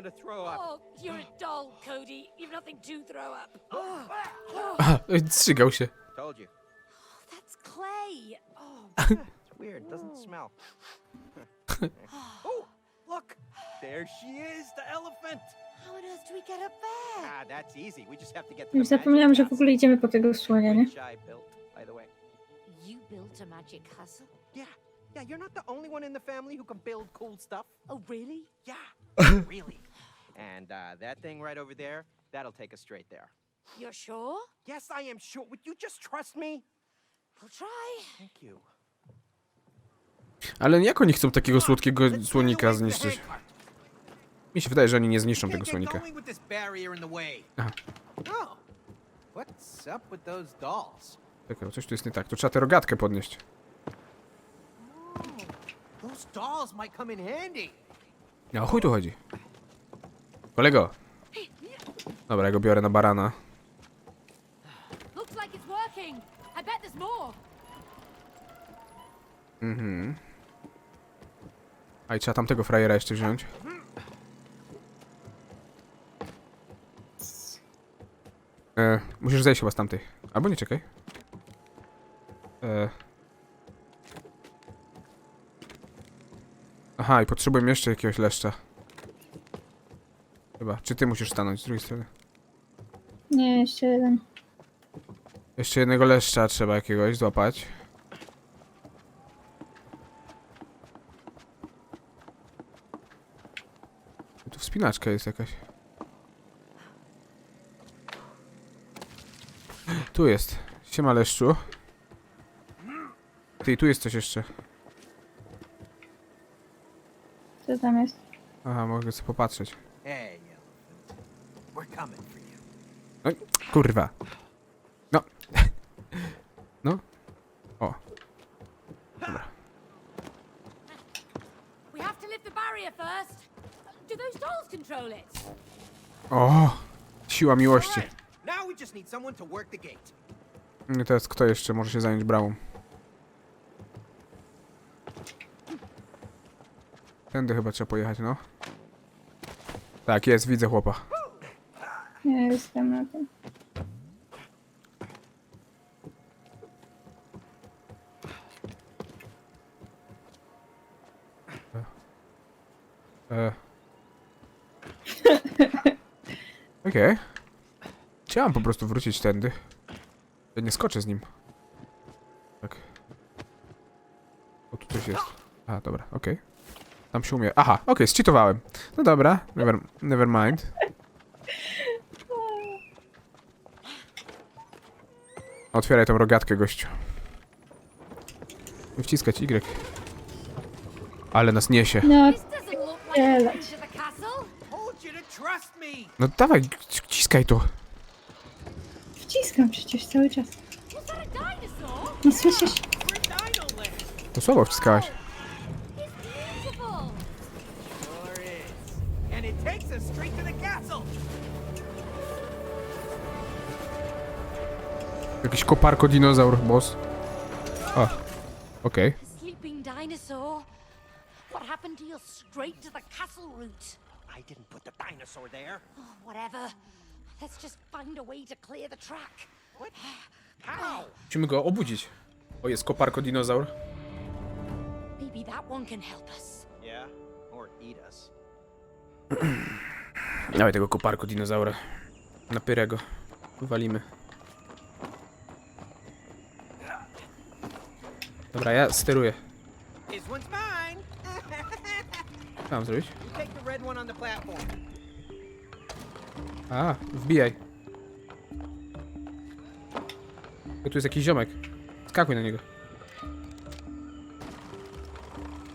gonna throw up. Oh, you're a doll, Cody. You've nothing to throw up. Aha, Strzygał się. Told you. That's clay. Oh, It's weird. Doesn't smell. oh, look. There she is, the elephant. how on earth do we get up there? Ah, that's easy. We just have to get to Już the zapomniałam, magic że w castle, ogóle idziemy po tego słonia, nie? I built, by the way. You built a magic castle? Yeah. Yeah, you're not the only one in the family who can build cool stuff. Oh, really? Yeah, really. And uh, that thing right over there, that'll take us straight there. You're sure? Yes, I am sure. Would you just trust me? I'll try. Thank you. Ale jak oni chcą takiego słodkiego słonika zniszczyć? Mi się wydaje, że oni nie zniszczą tego słonika. Aha. Oh? Czekaj, coś tu jest nie tak. To trzeba tę rogatkę podnieść. Handy. No, o chuj tu chodzi. Kolego. Dobra, ja go biorę na barana. Mhm. A i trzeba tamtego frajera jeszcze wziąć. E, musisz zejść chyba z tamtej. Albo nie, czekaj. E. Aha, i potrzebuję jeszcze jakiegoś leszcza. Chyba. Czy ty musisz stanąć z drugiej strony? Nie, jeszcze jeden. Jeszcze jednego leszcza trzeba jakiegoś złapać. Tu wspinaczka jest jakaś. Tu jest. Siema leszczu. Ty, tu jest coś jeszcze. Co tam jest? Aha, mogę sobie popatrzeć. Hey, elephant. We're coming for you. No, kurwa. No. No. O. Dobra. We have to lift the barrier first. Do those dolls control it? O. Siła miłości. Now we just need someone to work the gate. I teraz kto jeszcze może się zająć bramą? Tędy chyba trzeba pojechać, no. Tak, jest, widzę chłopa. Nie, jestem na tym. E. Okej. Chciałam po prostu wrócić tędy. Ja nie skoczę z nim. Tak. O, tu coś jest. A, dobra, okej. Tam się umie. Aha, okej, zcheatowałem. No dobra, never, never mind. Otwieraj tą rogatkę, gościu. Nie Wciskać Y. Ale nas niesie. No, me. No dawaj, wciskaj to. wciskam przecież cały czas. Dinosaur? Nie słyszysz? To słabo wciskałaś. And it takes us straight to the castle. Jakiś koparko dinozaur, boss. O, okej. A sleeping dinosaur. What happened to your straight to the castle route? I didn't put the dinosaur there. Oh, whatever. Let's just find a way to clear the track. What? How? Musimy go obudzić. O, jest koparko dinozaur. Maybe that one can help us. Yeah, or eat us. Dawaj tego koparko dinozaura. Na pyrego. Walimy. Dobra, ja steruję. Co mam zrobić? A, wbijaj. O, tu jest jakiś ziomek. Skakuj na niego.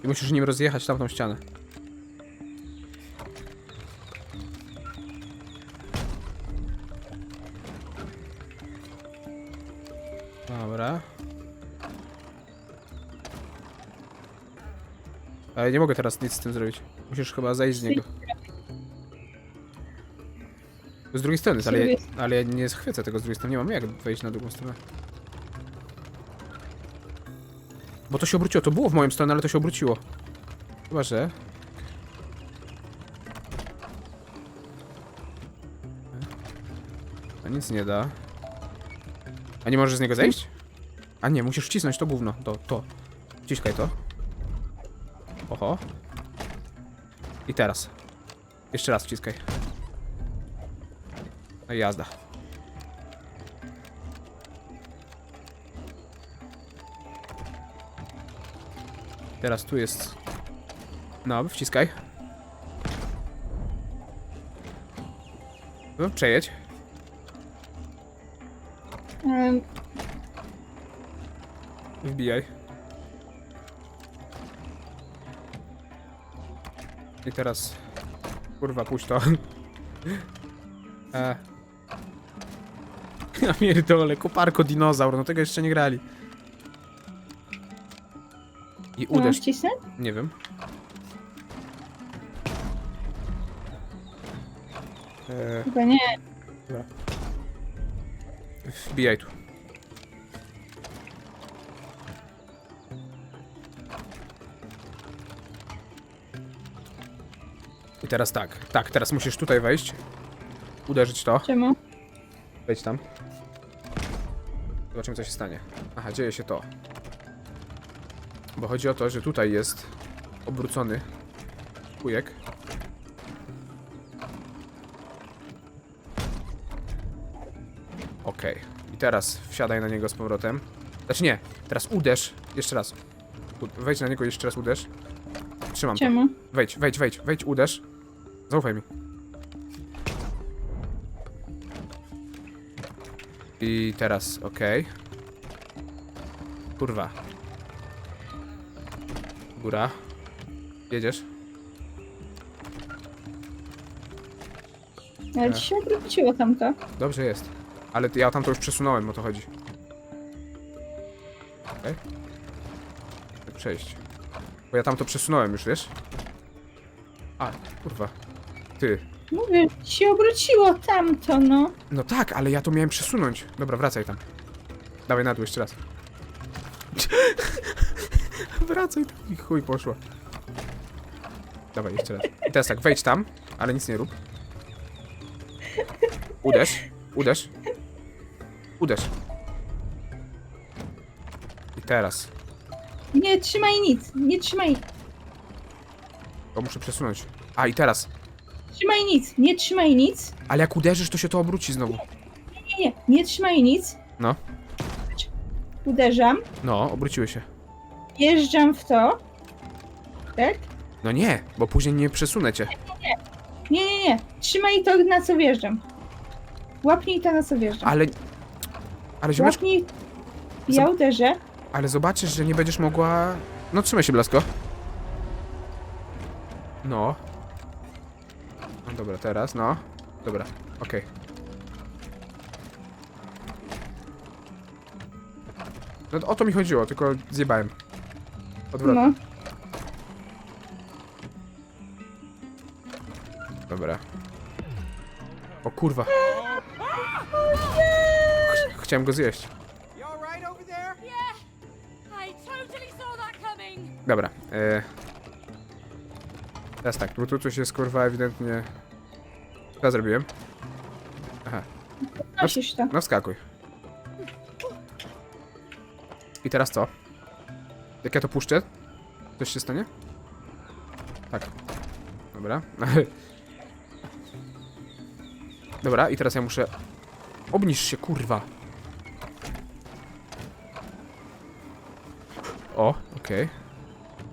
I musisz nim rozjechać tamtą ścianę. Ale nie mogę teraz nic z tym zrobić. Musisz chyba zejść z niego. Z drugiej strony, ale, ale nie schwycę tego z drugiej strony. Nie mam jak wejść na drugą stronę. Bo to się obróciło. To było w moim stronę, ale to się obróciło. Chyba, że... To nic nie da. A nie możesz z niego zejść? A nie, musisz wcisnąć to gówno. To, to. Wciskaj to. Oho. I teraz. Jeszcze raz wciskaj. No i jazda. Teraz tu jest... No, wciskaj. No, przejedź. Wbijaj. I teraz... Kurwa, puść to. e. Ja pierdolę, koparko dinozaur, no tego jeszcze nie grali. I uderz... Nie wiem. E, Chyba nie. wbijaj tu. I teraz tak, tak, teraz musisz tutaj wejść. Uderzyć to. Czemu? Wejdź tam. Zobaczymy, co się stanie. Aha, dzieje się to. Bo chodzi o to, że tutaj jest obrócony kujek. Okej. I teraz wsiadaj na niego z powrotem. Znaczy nie, teraz uderz. Jeszcze raz. Wejdź na niego jeszcze raz uderz. Trzymam to. Czemu? Wejdź, wejdź, wejdź, wejdź, uderz. Zaufaj mi. I teraz, okej. Kurwa. Góra. Jedziesz? Ale Tak. ci się odwróciło tamto. Dobrze jest. Ale ty- ja tam to już przesunąłem, o to chodzi. Okej. Jak Przejść. Bo ja tam to przesunąłem już, wiesz? A, kurwa. Ty. Mówię, ci się obróciło tamto, no. No tak, ale ja to miałem przesunąć. Dobra, wracaj tam. Dawaj na dół jeszcze raz. wracaj tam i chuj poszło. Dawaj jeszcze raz. I teraz tak, wejdź tam, ale nic nie rób. Uderz, uderz. Uderz. I teraz. Nie trzymaj nic, nie trzymaj, To muszę przesunąć. A i teraz. Trzymaj nic, nie trzymaj nic. Ale jak uderzysz, to się to obróci znowu. Nie, nie, nie trzymaj nic. No. Uderzam, No, obróciły się. jeżdżam w to. Tak? No nie, bo później nie przesunę cię. Nie, nie, nie. Trzymaj to, na co wjeżdżam. Łapnij to, na co wjeżdżam. Ale... Ale ziomeczku, Łapnij. Ja uderzę. Ale zobaczysz, że nie będziesz mogła... No trzymaj się, Blasko. No. Dobra, teraz, no. Dobra, okej. No to o to mi chodziło, tylko zjebałem. Odwrotnie. No. Dobra. O kurwa. Ch chciałem go zjeść. Dobra. E... Teraz tak, bo tu coś jest kurwa ewidentnie... Co ja zrobiłem? Aha, Nosisz to. no wskakuj. I teraz co? Jak ja to puszczę? Coś się stanie? Tak. Dobra. Dobra, i teraz ja muszę... Obniż się, kurwa. O, okej.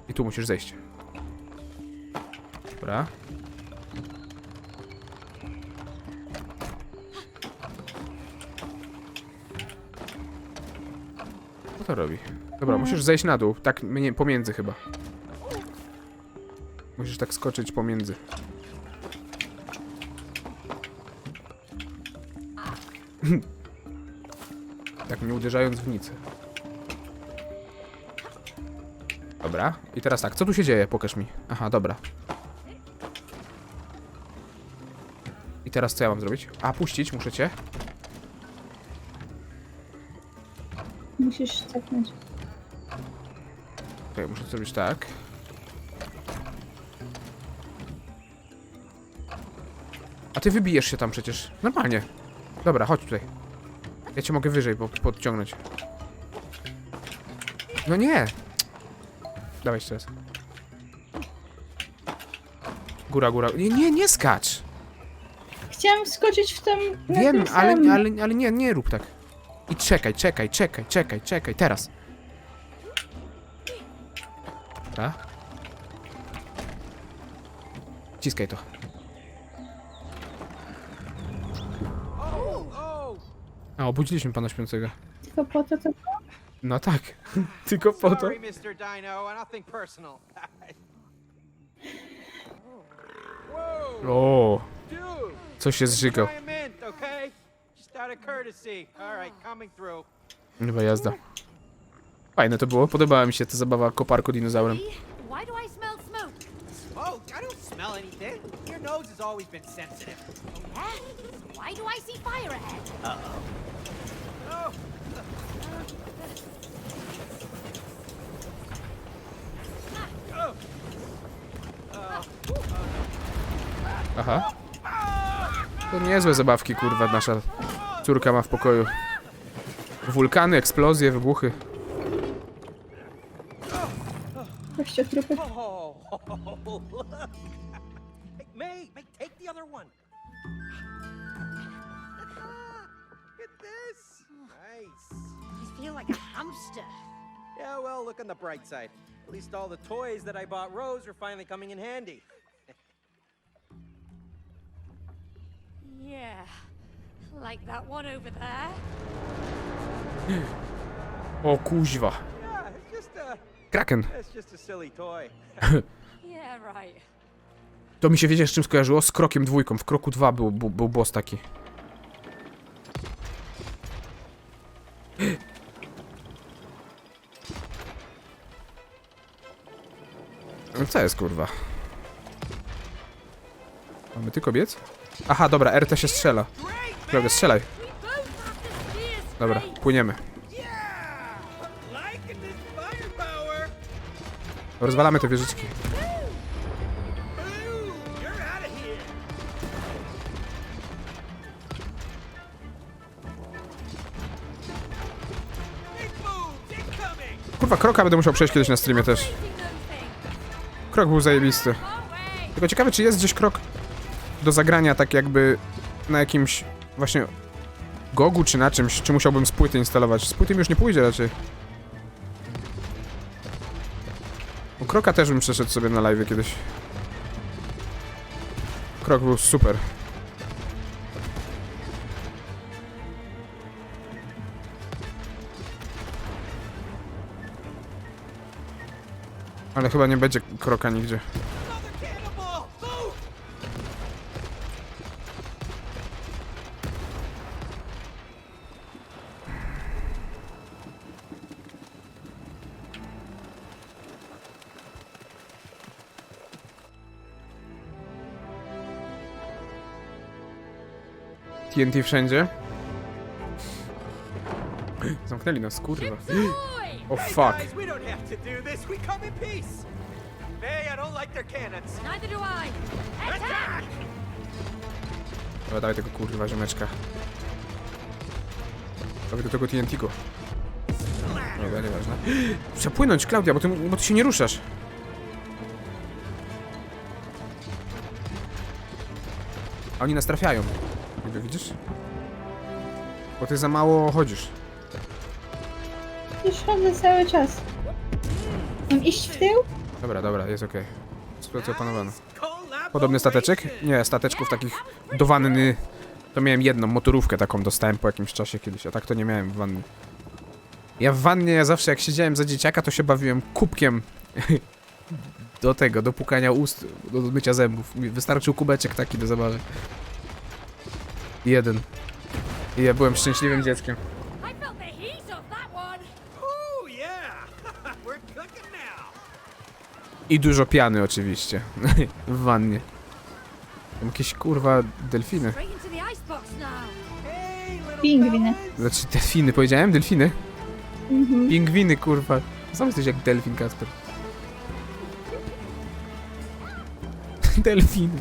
I tu musisz zejść. Dobra. To robi? Dobra, musisz zejść na dół. Tak mnie, pomiędzy chyba. Musisz tak skoczyć pomiędzy. tak nie uderzając w nic. Dobra, i teraz tak, co tu się dzieje? Pokaż mi. Aha, dobra. I teraz co ja mam zrobić? A, puścić, muszę cię. Musisz cofnąć. Okej, muszę zrobić tak. A ty wybijesz się tam przecież. Normalnie. Dobra, chodź tutaj. Ja cię mogę wyżej po podciągnąć. No nie! Dawaj jeszcze raz. Góra, góra. Nie, nie, nie skacz! Chciałam skoczyć w tym... na Wiem, tym ale, samym. ale, ale nie, nie rób tak. I czekaj, czekaj, czekaj, czekaj, czekaj, teraz. Dobra. Ciskaj to. A, obudziliśmy pana śpiącego. Tylko po to, to... No tak. Tylko po to. Sorry, Mr. Dino. Nothing personal. Whoa, O, dude. coś się zżygał. Chyba jazda. Fajne to było, podobała mi się ta zabawa koparko dinozaurem. Aha. To niezłe zabawki, kurwa, nasza córka ma w pokoju. Wulkany, eksplozje, wybuchy. Kościotrupy. oh, look. May, May, take the other one. Look this. Nice. I feel like a hamster. Yeah, well, look on the bright side. At least all the toys that I bought Rose are finally coming in handy. Yeah. Like that one over there. O kuźwa. Yeah, it's just a, Kraken. it's just a silly toy. Yeah, right. To mi się wiecie z czym skojarzyło? Z krokiem dwójką. W kroku dwa był, był, był boss taki. No co jest kurwa? Mamy ty kobiec? Aha, dobra, RT się strzela. Klaudia, strzelaj. Dobra, płyniemy. Rozwalamy te wieżyczki. Kurwa, kroka będę musiał przejść kiedyś na streamie też. Krok był zajebisty. Tylko ciekawe, czy jest gdzieś krok do zagrania tak jakby na jakimś właśnie gogu czy na czymś, czy musiałbym z płyty instalować. Z płyty już nie pójdzie raczej. Kroka też bym przeszedł sobie na live kiedyś. Krok był super. Ale chyba nie będzie kroka nigdzie. Like their cannons. Neither do I. Attack! Dobra, dawaj tego kurwa ziomeczka. Dawaj do tego TNT-ku. Dobra, nieważne. Trzeba płynąć, Klaudia, bo ty, bo ty się nie ruszasz. A oni nas trafiają. Widzisz? Bo ty za mało chodzisz. Już chodzę cały czas. Mam iść w tył? Dobra, dobra, jest okej. Sytuacja opanowana. Podobny stateczek? Nie, stateczków takich do wanny. To miałem jedną motorówkę taką dostałem po jakimś czasie kiedyś, a tak to nie miałem w wannie. Ja w wannie ja zawsze jak siedziałem za dzieciaka, to się bawiłem kubkiem do tego, do pukania ust, do mycia zębów. Mi Wystarczył kubeczek taki do zabawy. Jeden. I ja byłem szczęśliwym dzieckiem. I dużo piany oczywiście. w wannie. Tam jakieś kurwa delfiny. Pingwiny. Znaczy delfiny, powiedziałem? Delfiny? Mhm. Pingwiny, kurwa. Sam jesteś jak delfin, Kasper. Delfiny.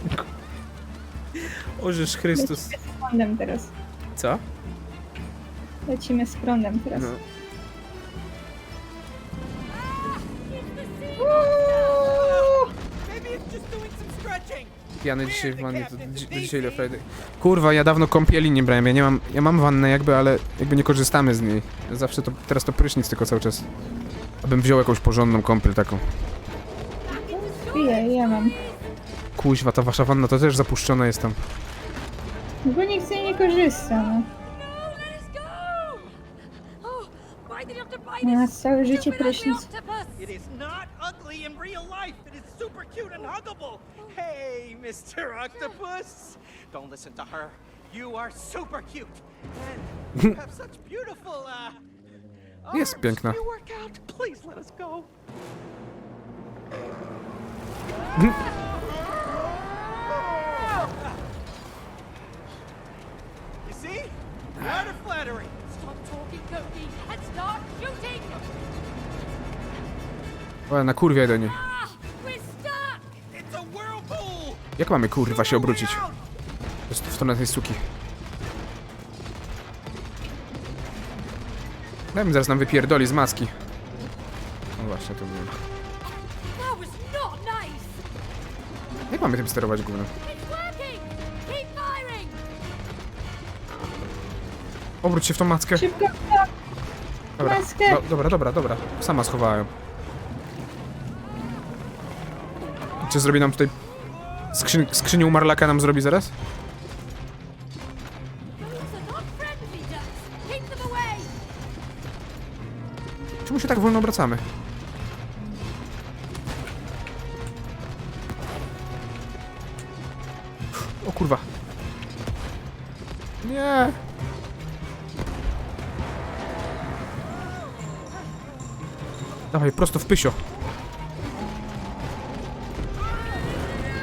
Ożeż Chrystus. Oglądam teraz. Co? Lecimy z prądem teraz. No. Pijany dzisiaj w wannie, to dzi- do dzisiaj ile Friday. Kurwa, ja dawno kąpieli nie brałem, ja nie mam, ja mam wannę jakby, ale jakby nie korzystamy z niej. Zawsze to, teraz to prysznic tylko cały czas. Abym wziął jakąś porządną kąpiel taką. Chwilę, ja mam. Kuźwa, ta wasza wanna to też zapuszczona jest tam. Bo nikt z niej nie korzysta, no. This całe życie prysznic. It is not ugly in real life. It is super cute and huggable. Hey, Mr. Octopus. Don't listen to her. You are super cute. And you have such beautiful, uh. Jest piękna. You work out. Please let us go. You see? Not a flattery. Stop talking, Cody, and start shooting! O, na kurwie do niej. Ah, we're stuck! It's a whirlpool. Jak mamy kurwa się obrócić? Jest w stronę tej suki. Daj mi zaraz nam wypierdoli z maski. No właśnie, to było. That was not nice! Jak mamy tym sterować gównem? Obróć się w tą mackę. Szybko, Dobra, Maskę. do, dobra, dobra, dobra. Sama schowałem. Czy zrobi nam tutaj... Skrzyn, skrzynię umarlaka nam zrobi zaraz? Czemu się tak wolno obracamy? Dawaj, prosto w pysio.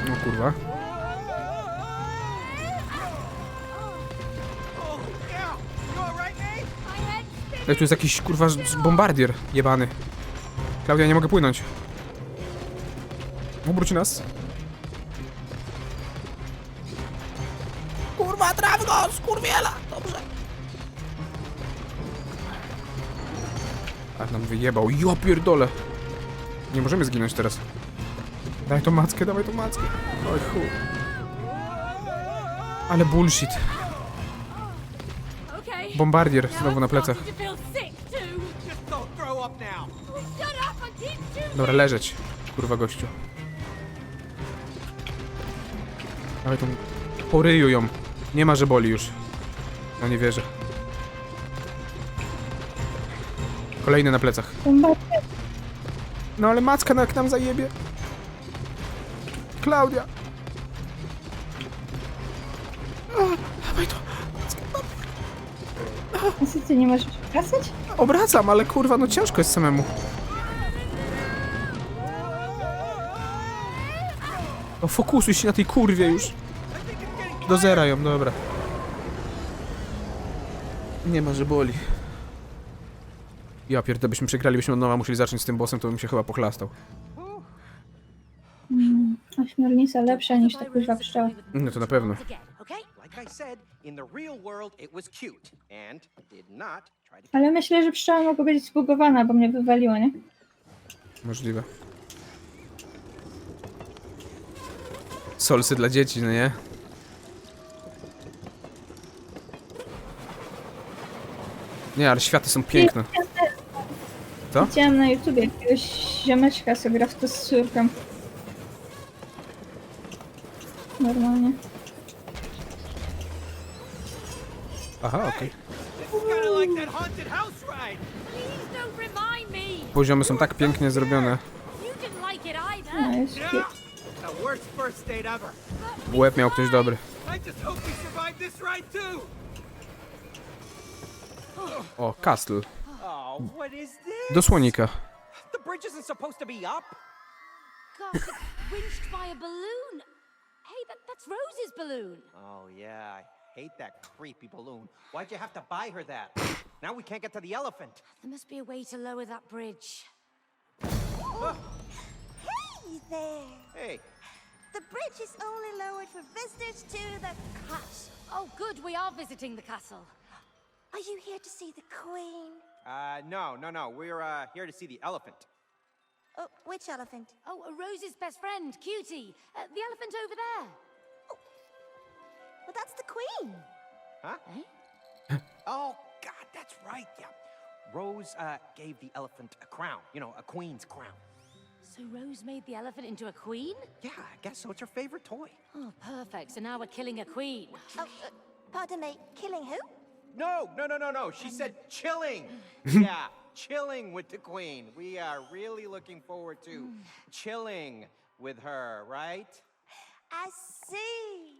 No kurwa. Ej, tu jest jakiś kurwa bombardier jebany. Klaudia, nie mogę płynąć. Obróć nas. Kurwa, traf go, skurwiela! Nam wyjebał. Ja pierdolę. Nie możemy zginąć teraz. Daj tą mackę, dawaj tą mackę. Oj chuj. Ale bullshit. Bombardier Now znowu na plecach. Dobra, leżeć. Kurwa gościu. Dawaj tą... Poryju ją. Nie ma, że boli już. No nie wierzę. Kolejny na plecach. No ale macka jak nam zajebie. Klaudia. Dawaj to. A co, ty nie możesz wracać? Obracam, ale kurwa, no ciężko jest samemu. No fokusuj się na tej kurwie już. Do zera ją, dobra. Nie ma, że boli. Ja pierdolę, byśmy przegrali, byśmy od nowa musieli zacząć z tym bossem, to bym się chyba pochlastał. Ośmiornica lepsza niż ta kurwa pszczoła. No to na pewno. once again, okay? Like I said, in the real world, it was cute and did not try to. Ale myślę, że pszczoła mogła być zbugowana, bo mnie wywaliło, nie? Możliwe. Solsy dla dzieci, no nie? Nie, ale światy są piękne. Co? Widziałam na YouTubie jakiegoś ziomeczka, co gra w to z córką. Normalnie. Aha, okej. Please don't remind me! Poziomy są tak pięknie zrobione. You didn't like it No, either! jest. Łeb miał ktoś dobry. O, castle. Oh, what is this? Do słonika. The bridge isn't supposed to be up. Gosh, it's winched by a balloon! Hey, that, that's Rose's balloon! Oh yeah, I hate that creepy balloon. Why'd you have to buy her that? Now we can't get to the elephant. There must be a way to lower that bridge. Oh. Hey there. Hey, the bridge is only lowered for visitors to the castle. Oh, good, we are visiting the castle. Are you here to see the queen? Uh, no, no, no. We're uh, here to see the elephant. Oh, which elephant? Oh, uh, Rose's best friend, Cutie. Uh, the elephant over there. Well, that's the queen. Huh? Eh? Oh, God, that's right. Yeah. Rose uh, gave the elephant a crown. You know, a queen's crown. So Rose made the elephant into a queen? Yeah, I guess so. It's her favorite toy. Oh, perfect. So now we're killing a queen. Oh, uh, pardon me, killing who? No, no, no, no, no. She said chilling. yeah, chilling with the queen. We are really looking forward to chilling with her, right? I see.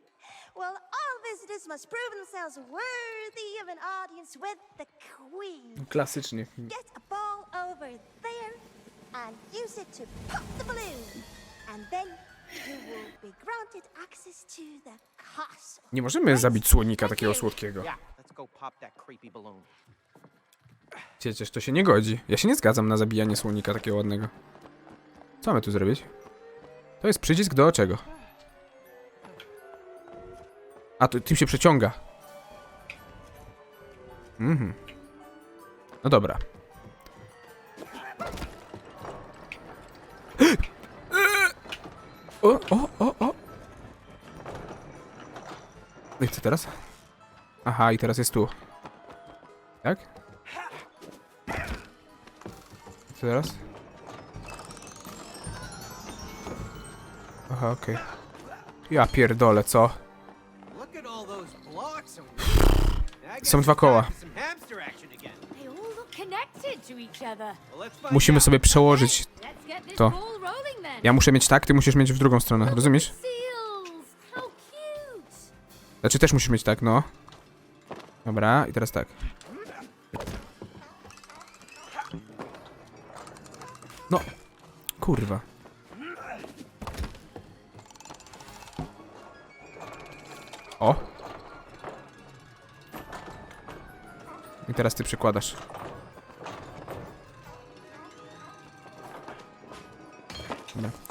Well, all visitors must prove themselves worthy of an audience with the queen. Klasycznie. Get a ball over there and use it to pop the balloon. And then you will be granted access to the castle. Nie możemy zabić słonika takiego słodkiego. Yeah, Przecież to się nie godzi. Ja się nie zgadzam na zabijanie słonika takiego ładnego. Co mamy tu zrobić? To jest przycisk do czego? A, to tym się przeciąga. Mhm. No dobra. O, o, o, o. No i co teraz? Aha, i teraz jest tu. Tak? Co teraz? Aha, okej. Ja pierdolę, co? Są dwa koła. Musimy sobie przełożyć. To. Ja muszę mieć tak, ty musisz mieć w drugą stronę, rozumiesz? Znaczy też musisz mieć tak, no. Dobra, i teraz tak. No. Kurwa. O. I teraz ty przykładasz.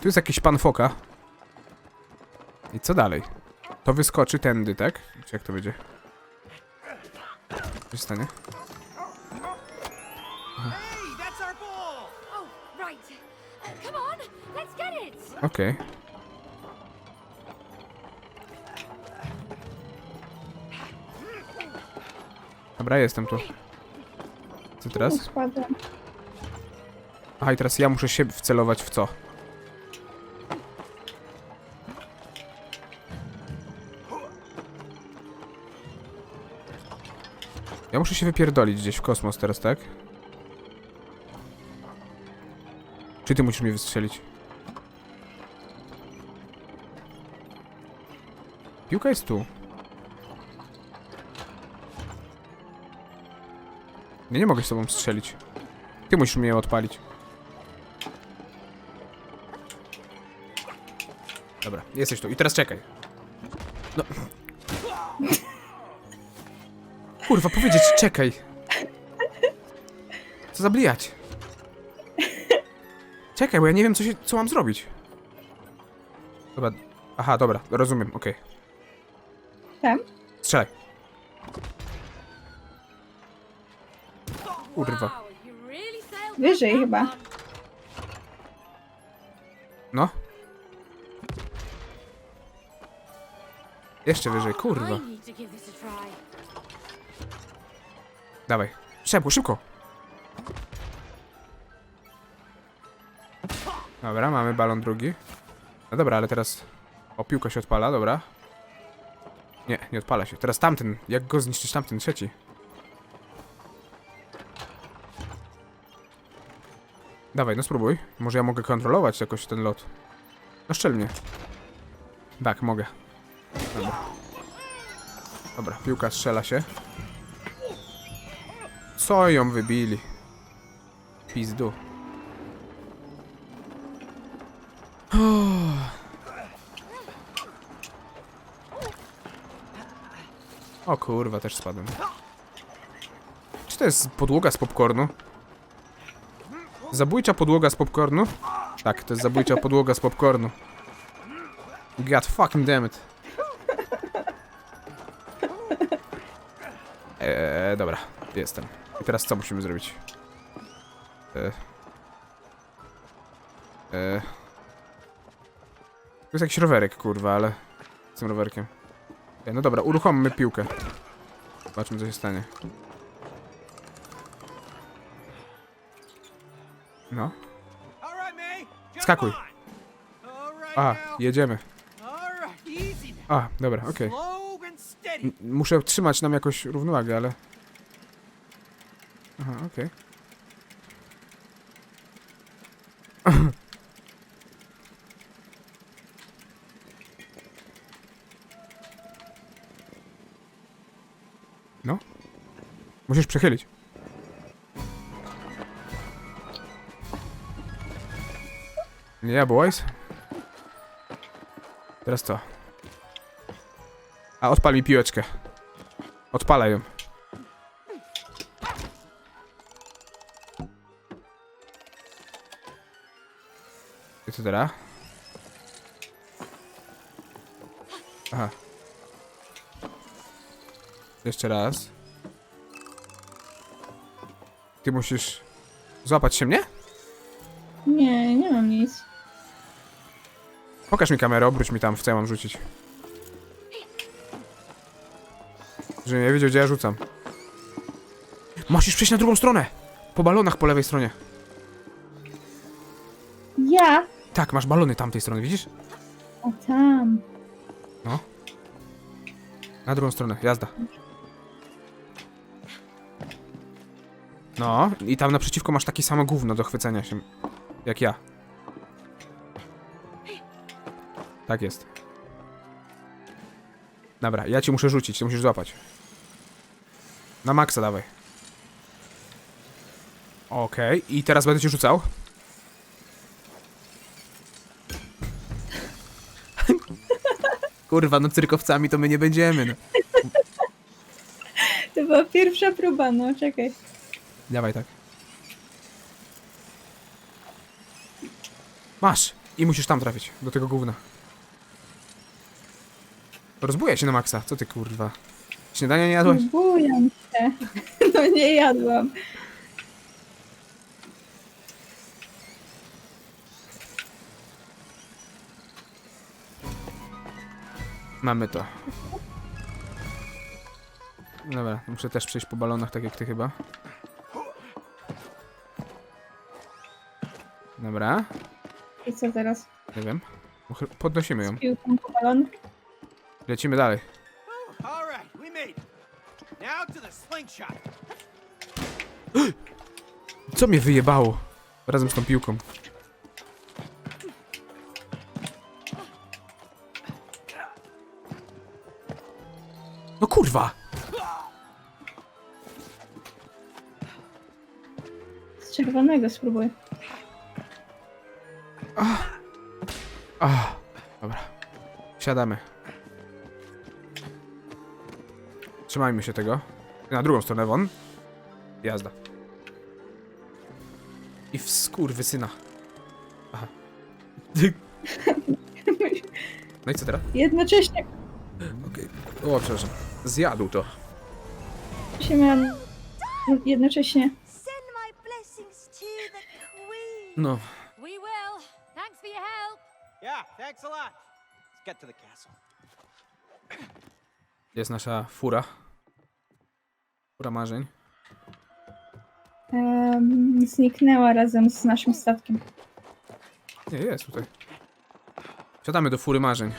Tu jest jakiś pan foka. I co dalej? To wyskoczy tędy, tak? Czy jak to będzie? On, let's get it! Okej. Dobra, jestem tu. Co teraz? Spadłem. Aha, i teraz ja muszę się wcelować w co? Ja muszę się wypierdolić gdzieś w kosmos teraz, tak? Czy ty musisz mnie wystrzelić? Piłka jest tu. Ja nie mogę z tobą strzelić. Ty musisz mnie odpalić. Dobra, jesteś tu. I teraz czekaj. No. Kurwa, powiedzieć czekaj. Co zablijać? Czekaj, bo ja nie wiem, co, się, co mam zrobić. Dobra. Aha, dobra, rozumiem, okej. Tam? Strzelaj. Kurwa. Wyżej chyba. No. Jeszcze wyżej, kurwa. Dawaj. Szybko, szybko. Dobra, mamy balon drugi. No dobra, ale teraz... O, piłka się odpala, dobra. Nie, nie odpala się. Teraz tamten. Jak go zniszczyć tamten, trzeci? Dawaj, no spróbuj. Może ja mogę kontrolować jakoś ten lot. No szczel mnie. Tak, mogę. Dobra. Dobra, piłka strzela się. Co ją wybili? Pizdu. O kurwa, też spadłem. Czy to jest podłoga z popcornu? Zabójcza podłoga z popcornu? Tak, to jest zabójcza podłoga z popcornu. God fucking damn it. Eee, dobra, jestem. I teraz co musimy zrobić? Eee. To jest jakiś rowerek, kurwa, ale... Z tym rowerkiem. Eee, no dobra, uruchommy piłkę. Zobaczmy, co się stanie. No. Skakuj. A, jedziemy. A, dobra, okej. M- Muszę trzymać nam jakoś równowagę, ale... Aha, okej. No. Musisz przechylić. Nie, boys. Teraz co? A odpal mi piłeczkę. Odpalaj ją. Co teraz? Aha. Jeszcze raz. Ty musisz złapać się mnie? Nie, nie mam nic. Pokaż mi kamerę, obróć mi tam, w co ja mam rzucić. Że nie wiedział, gdzie ja rzucam. Musisz przejść na drugą stronę! Po balonach po lewej stronie. Ja? Tak, masz balony tamtej strony, widzisz? O tam. Na drugą stronę, jazda. No, i tam naprzeciwko masz takie samo gówno do chwycenia się. Jak ja. Tak jest. Dobra, ja ci muszę rzucić, ty musisz złapać. Na maksa dawaj. Okej, i teraz będę ci rzucał. Kurwa, no cyrkowcami to my nie będziemy, no. To była pierwsza próba, no czekaj. Dawaj tak. Masz! I musisz tam trafić, do tego gówna. Rozbuja się na maksa, co ty kurwa? Śniadania nie jadłaś? Bujam się. No nie jadłam. Mamy to. Dobra, muszę też przejść po balonach, tak jak ty chyba. Dobra, I co teraz? nie wiem. Podnosimy ją. Piłką po balon? Lecimy dalej. All right, we made it. Now to the slingshot. Co mnie wyjebało? Razem z tą piłką. Kurwa! Z czerwonego spróbuję. Ah, dobra. Siadamy. Trzymajmy się tego. Na drugą stronę won. Jazda. I w skurwy syna. Aha. No i co teraz? Jednocześnie Okej. O, przepraszam. Zjadł to. się miałam... Jednocześnie... Send my blessings to the queen. No. We will. Thanks for your help. Yeah, thanks a lot. Let's get to the castle. Jest nasza fura. Fura marzeń. em, zniknęła razem z naszym statkiem. Nie, jest tutaj. Siadamy do fury marzeń.